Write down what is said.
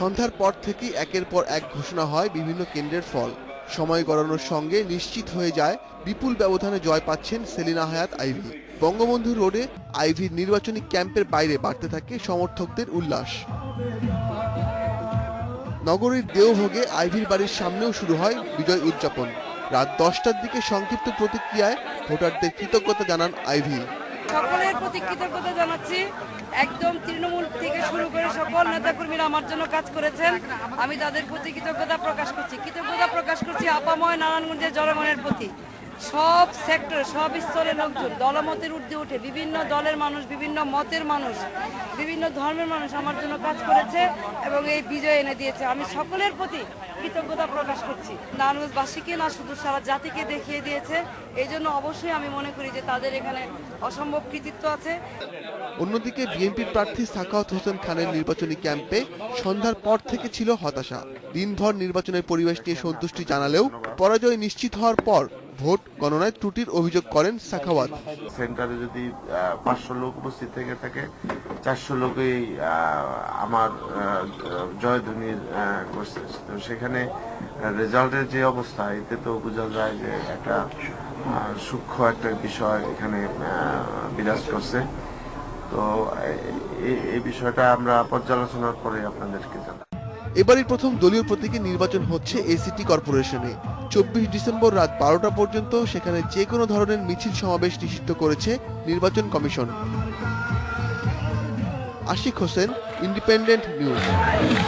সন্ধ্যার পর থেকেই একের পর এক ঘোষণা হয় বিভিন্ন কেন্দ্রের ফল। সময় গড়ানোর সঙ্গে নিশ্চিত হয়ে যায় বিপুল ব্যবধানে জয় পাচ্ছেন সেলিনা হায়াত, আইভি। বঙ্গবন্ধু রোডে আইভির নির্বাচনী ক্যাম্পের বাইরে বাড়তে থাকে সমর্থকদের উল্লাস। নগরীর দেওভোগে আইভির বাড়ির সামনেও শুরু হয় বিজয় উদযাপন। রাত দশটার দিকে সংক্ষিপ্ত প্রতিক্রিয়ায় ভোটারদের কৃতজ্ঞতা জানান আইভি। সকলের প্রতি কৃতজ্ঞতা জানাচ্ছি। একদম তৃণমূল সকল নেতা কর্মীরা আমার জন্য কাজ করেছেন। আমি তাদের প্রতি কৃতজ্ঞতা প্রকাশ করছি। কৃতজ্ঞতা প্রকাশ করছি আপাময় নারায়ণগঞ্জের জনগণের প্রতি। সব সেক্টর, সব স্তরের লোকজন, দলমতের ঊর্ধ্বে উঠে বিভিন্ন দলের মানুষ, বিভিন্ন মতের মানুষ বিভিন্ন ধর্মের মানুষ আমার জন্য কাজ করেছে এবং এই বিজয় এনে দিয়েছে। আমি সকলের প্রতি কৃতজ্ঞতা প্রকাশ করছি। নারায়ণগঞ্জবাসীকে না শুধু সারা জাতিকে দেখিয়ে দিয়েছে এই জন্য অবশ্যই আমি মনে করি যে তাদের এখানে অসম্ভব কৃতিত্ব আছে। অন্যদিকে বিএনপির প্রার্থী সাখাওয়াত হোসেন খানের নির্বাচনী ক্যাম্পে সন্ধ্যার পর থেকে ছিল হতাশা। দিনভর নির্বাচনের পরিবেশ নিয়ে সন্তুষ্টি জানালেও পরাজয় নিশ্চিত হওয়ার পর ভোট গণনায় ত্রুটির অভিযোগ করেন সাখাওয়াত সেন্টারে যদি পাঁচশো লোক উপস্থিত থেকে থাকে, চারশো লোকই আমার জয়ধ্বনি করছে। তো সেখানে রেজাল্টের যে অবস্থা, এতে তো বোঝা যায় যে একটা সূক্ষ্ম একটা বিষয় এখানে বিরাজ করছে। তো এই বিষয়টা আমরা পর্যালোচনার পরে আপনাদেরকে জানাই এবারই প্রথম দলীয় প্রতীকে নির্বাচন হচ্ছে এসিটি কর্পোরেশনে চব্বিশ ডিসেম্বর রাত বারোটা পর্যন্ত সেখানে যে কোনো ধরনের মিছিল সমাবেশ নিষিদ্ধ করেছে নির্বাচন commission. Ashik Hossain independent news